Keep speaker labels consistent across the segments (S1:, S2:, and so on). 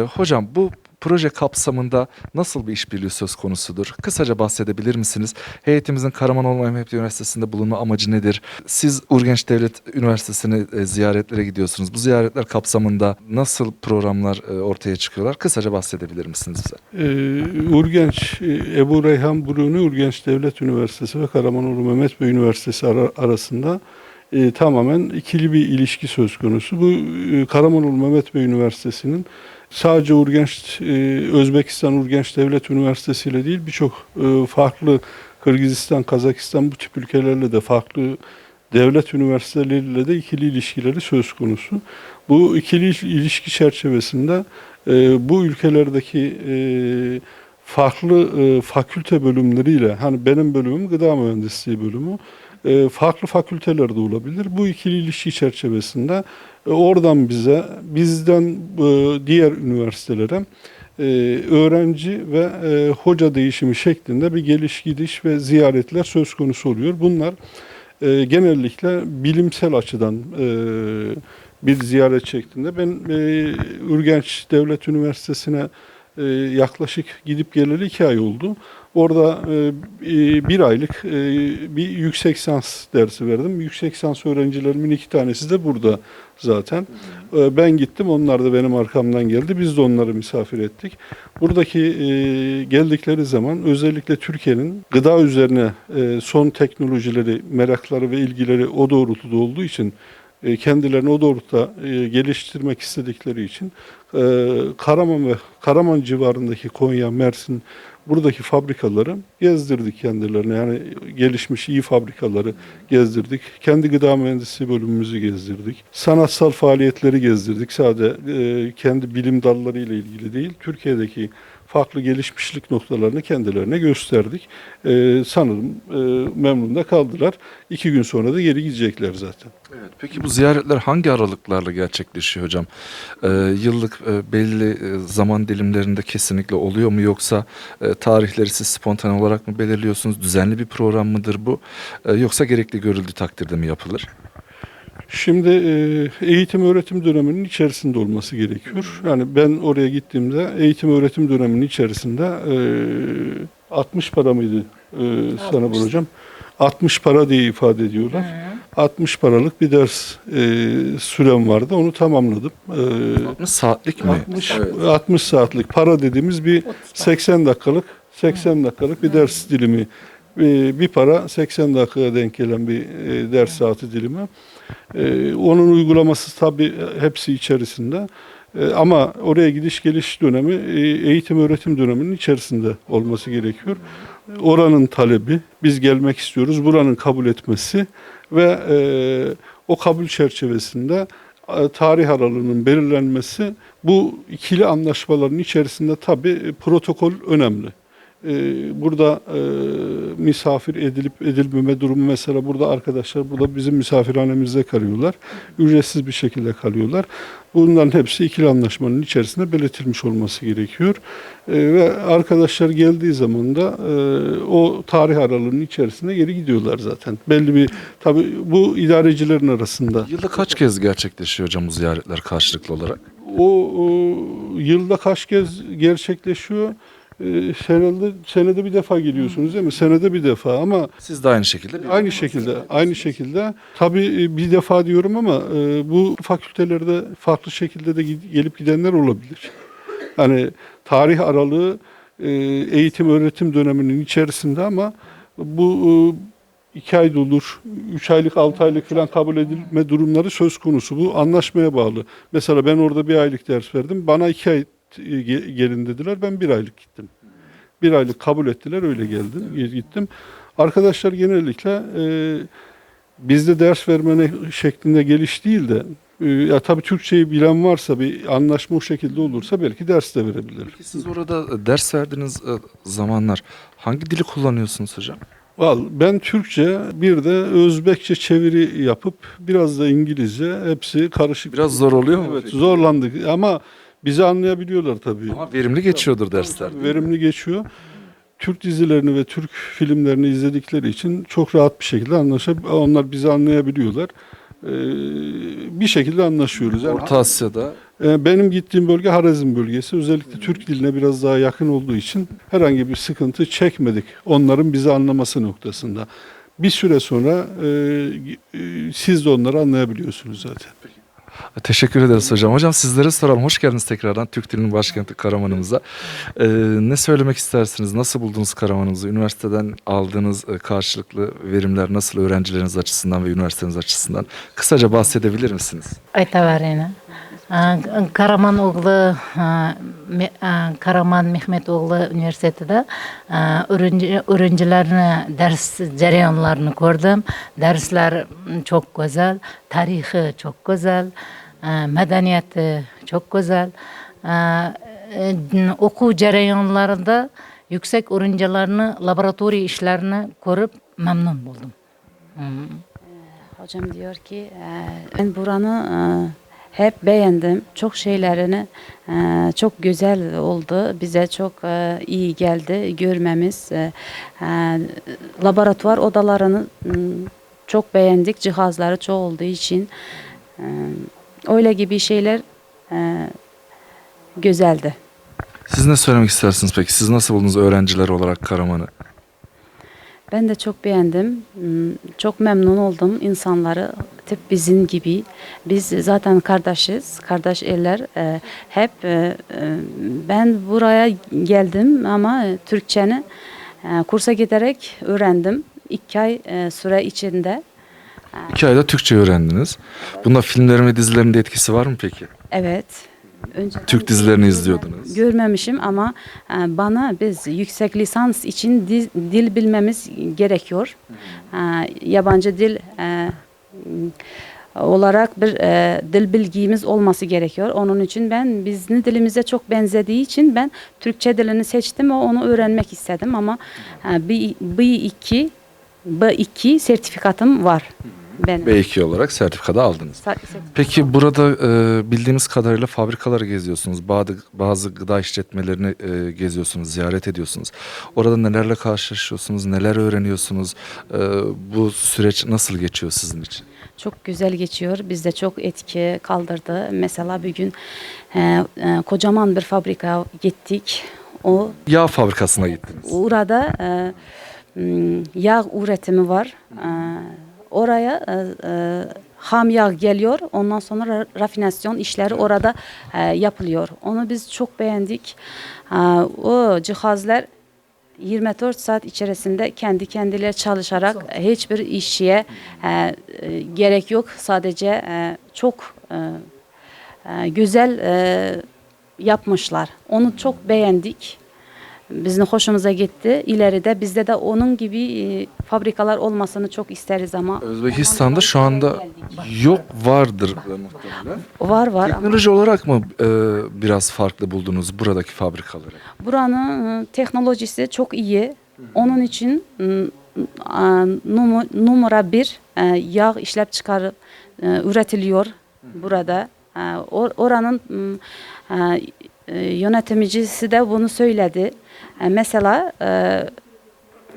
S1: E, Hocam bu proje kapsamında nasıl bir işbirliği söz konusudur? Kısaca bahsedebilir misiniz? Heyetimizin Karamanoğlu Mehmet Üniversitesi'nde bulunma amacı nedir? Siz Urgenç Devlet Üniversitesi'ne e, ziyaretlere gidiyorsunuz. Bu ziyaretler kapsamında nasıl programlar e, ortaya çıkıyorlar? Kısaca bahsedebilir misiniz bize?
S2: Ee, Urgenç, e, Ebu Reyhan Bruni Urgenç Devlet Üniversitesi ve Karamanoğlu Mehmet Bey Üniversitesi ara- arasında e, tamamen ikili bir ilişki söz konusu. Bu e, Karamanoğlu Mehmet Bey Üniversitesi'nin sadece Urgenç, e, Özbekistan Urgenç Devlet Üniversitesi ile değil birçok e, farklı Kırgızistan, Kazakistan bu tip ülkelerle de farklı devlet üniversiteleriyle de ikili ilişkileri söz konusu. Bu ikili ilişki çerçevesinde e, bu ülkelerdeki farklı fakülte bölümleriyle hani benim bölümüm gıda mühendisliği bölümü farklı fakültelerde olabilir. Bu ikili ilişki çerçevesinde e, oradan bize bizden e, diğer üniversitelere e, öğrenci ve e, hoca değişimi şeklinde bir geliş gidiş ve ziyaretler söz konusu oluyor. Bunlar e, genellikle bilimsel açıdan e, bir ziyaret şeklinde. Ben e, Ürgenç Devlet Üniversitesi'ne e, yaklaşık gidip geleli iki ay oldu. Orada e, e, bir aylık e, bir yüksek lisans dersi verdim. Yüksek lisans öğrencilerimin iki tanesi de burada zaten. Ben gittim, onlar da benim arkamdan geldi. Biz de onları misafir ettik. Buradaki geldikleri zaman özellikle Türkiye'nin gıda üzerine son teknolojileri, merakları ve ilgileri o doğrultuda olduğu için kendilerini o doğrultuda geliştirmek istedikleri için Karaman ve Karaman civarındaki Konya, Mersin buradaki fabrikaları gezdirdik kendilerine. Yani gelişmiş iyi fabrikaları gezdirdik. Kendi gıda mühendisliği bölümümüzü gezdirdik. Sanatsal faaliyetleri gezdirdik. Sadece e, kendi bilim dalları ile ilgili değil, Türkiye'deki farklı gelişmişlik noktalarını kendilerine gösterdik. E, sanırım e, memnun da kaldılar. İki gün sonra da geri gidecekler zaten.
S1: Evet, peki bu ziyaretler hangi aralıklarla gerçekleşiyor hocam? Ee, yıllık e, belli e, zaman dilimlerinde kesinlikle oluyor mu yoksa e, tarihleri siz spontane olarak mı belirliyorsunuz? Düzenli bir program mıdır bu? E, yoksa gerekli görüldüğü takdirde mi yapılır?
S2: Şimdi e, eğitim öğretim döneminin içerisinde olması gerekiyor. Yani ben oraya gittiğimde eğitim öğretim döneminin içerisinde e, 60 para mıydı e, sana
S3: 60.
S2: hocam? 60 para diye ifade ediyorlar. 60 paralık bir ders e, sürem vardı. Onu tamamladım. E,
S1: 60 saatlik mi?
S2: 60 60 saatlik para dediğimiz bir 80 dakikalık 80 dakikalık bir ders dilimi. E, bir para 80 dakikaya denk gelen bir e, ders saati dilimi. E, onun uygulaması tabii hepsi içerisinde. E, ama oraya gidiş geliş dönemi e, eğitim öğretim döneminin içerisinde olması gerekiyor. Oranın talebi, biz gelmek istiyoruz, buranın kabul etmesi ve e, o kabul çerçevesinde tarih aralığının belirlenmesi bu ikili anlaşmaların içerisinde tabii e, protokol önemli. E, Burada e, misafir edilip edilmeme durumu mesela burada arkadaşlar burada bizim misafirhanemizde kalıyorlar. Ücretsiz bir şekilde kalıyorlar. Bunların hepsi ikili anlaşmanın içerisinde belirtilmiş olması gerekiyor. E, Ve arkadaşlar geldiği zaman da e, o tarih aralığının içerisinde geri gidiyorlar zaten. Belli bir tabii bu idarecilerin arasında.
S1: Yılda kaç kez gerçekleşiyor hocam bu ziyaretler karşılıklı olarak?
S2: O, o yılda kaç kez gerçekleşiyor? Ee, senede, senede bir defa geliyorsunuz değil mi? Senede bir defa ama
S1: Siz de aynı şekilde bir
S2: aynı şekilde aynı şekilde tabii e, bir defa diyorum ama e, bu fakültelerde farklı şekilde de gid- gelip gidenler olabilir. Hani tarih aralığı e, eğitim öğretim döneminin içerisinde ama bu e, iki ayda olur, üç aylık, altı aylık falan kabul edilme durumları söz konusu. Bu anlaşmaya bağlı. Mesela ben orada bir aylık ders verdim. Bana iki ay gelin dediler. Ben bir aylık gittim. Bir aylık kabul ettiler. Öyle geldim, gittim. Arkadaşlar genellikle e, bizde ders vermene şeklinde geliş değil de e, ya tabii Türkçeyi bilen varsa bir anlaşma o şekilde olursa belki ders de verebilir.
S1: Peki siz orada e, ders verdiğiniz e, zamanlar hangi dili kullanıyorsunuz hocam?
S2: Val ben Türkçe bir de Özbekçe çeviri yapıp biraz da İngilizce hepsi karışık.
S1: Biraz zor oluyor mu?
S2: Evet zorlandık ama bizi anlayabiliyorlar tabii.
S1: Ama verimli geçiyordur dersler.
S2: Verimli geçiyor. Türk dizilerini ve Türk filmlerini izledikleri için çok rahat bir şekilde anlaşıp onlar bizi anlayabiliyorlar. e, bir şekilde anlaşıyoruz. Yani
S1: Orta Asya'da
S2: e, benim gittiğim bölge Harazm bölgesi. Özellikle Türk diline biraz daha yakın olduğu için herhangi bir sıkıntı çekmedik. Onların bizi anlaması noktasında. Bir süre sonra e, e, siz de onları anlayabiliyorsunuz zaten.
S1: Teşekkür ederiz hocam. Hocam sizlere soralım. Hoş geldiniz tekrardan Türk Dilinin Başkenti Karaman'ımıza. Ee, ne söylemek istersiniz? Nasıl buldunuz Karaman'ımızı? Üniversiteden aldığınız e, karşılıklı verimler nasıl öğrencileriniz açısından ve üniversiteniz açısından? Kısaca bahsedebilir misiniz?
S3: Aytabarena. Ee, Karaman oğlu e, e, Karaman Mehmet oğlu üniversitede e, öğrencilerin ders cereyanlarını gördüm. Dersler çok güzel, tarihi çok güzel, medeniyeti çok güzel. Oku cereyanlarında yüksek öğrencilerini laboratoriya işlerini görüp memnun buldum.
S4: Ee, hocam diyor ki ben buranı hep beğendim. Çok şeylerini e, çok güzel oldu. Bize çok e, iyi geldi görmemiz. E, e, laboratuvar odalarını çok beğendik. Cihazları çok olduğu için e, öyle gibi şeyler e, güzeldi.
S1: Siz ne söylemek istersiniz peki? Siz nasıl buldunuz öğrenciler olarak Karaman'ı?
S4: Ben de çok beğendim. Hmm, Çok memnun oldum insanları. Tip bizim gibi. Biz zaten kardeşiz. Kardeş eller. Ee, hep e, e, ben buraya geldim ama e, Türkçeni e, kursa giderek öğrendim. İki ay e, süre içinde.
S1: İki ayda Türkçe öğrendiniz. Bunda filmlerin ve dizilerin de etkisi var mı peki?
S4: Evet. Önce
S1: Türk dizilerini izliyordunuz.
S4: Görmemişim ama e, bana biz yüksek lisans için dil, dil bilmemiz gerekiyor. E, Yabancı dil e, olarak bir e, dil bilgimiz olması gerekiyor. Onun için ben bizim dilimize çok benzediği için ben Türkçe dilini seçtim ve onu öğrenmek istedim ama e, B, B2 B2 sertifikatım var benim.
S1: B2 olarak sertifikada aldınız.
S4: Sa-
S1: Peki burada e, bildiğimiz kadarıyla fabrikaları geziyorsunuz. Bazı, bazı gıda işletmelerini e, geziyorsunuz, ziyaret ediyorsunuz. Orada nelerle karşılaşıyorsunuz, neler öğreniyorsunuz? E, bu süreç nasıl geçiyor sizin için?
S4: Çok güzel geçiyor. Bizde çok etki kaldırdı. Mesela bir gün e, e, kocaman bir fabrika gittik. O
S1: Yağ fabrikasına gittiniz.
S4: orada e, m, yağ üretimi var. E, oraya e, e, ham yağ geliyor. Ondan sonra ra- rafinasyon işleri orada e, yapılıyor. Onu biz çok beğendik. E, o cihazlar 24 saat içerisinde kendi kendileri çalışarak hiçbir işçiye e, e, gerek yok. Sadece e, çok e, e, güzel e, yapmışlar. Onu çok beğendik. Bizim hoşumuza gitti. İleride bizde de onun gibi e, fabrikalar olmasını çok isteriz ama
S1: Özbekistan'da şu anda yok vardır muhtemelen.
S4: var var ama
S1: Teknoloji olarak mı e, biraz farklı buldunuz buradaki fabrikaları?
S4: buranın e, teknolojisi çok iyi. Onun için m, a, numu- numara bir e, yağ işlep çıkarı e, üretiliyor burada. E, or- Oranın m, e, e, yönetimcisi de bunu söyledi. E, Mesela e,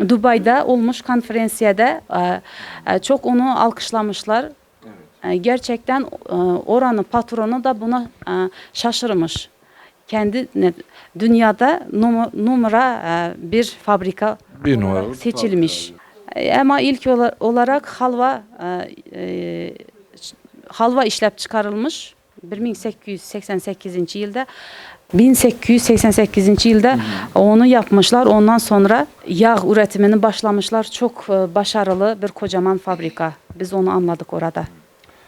S4: Dubai'de olmuş konferansiyede e, e, çok onu alkışlamışlar. E, Gerçekten e, oranın patronu da buna e, şaşırmış. Kendi ne- dünyada numara e, bir fabrika
S1: Bir
S4: seçilmiş. E, Ama ilk ola- olarak halva e, e, halva işlep çıkarılmış 1888 yılda 1888 yılda onu yapmışlar. Ondan sonra yağ üretimini başlamışlar. Çok e, başarılı bir kocaman fabrika. Biz onu anladık orada.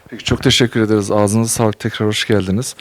S1: Peki çok teşekkür ederiz. Ağzınıza sağlık. Tekrar hoş geldiniz.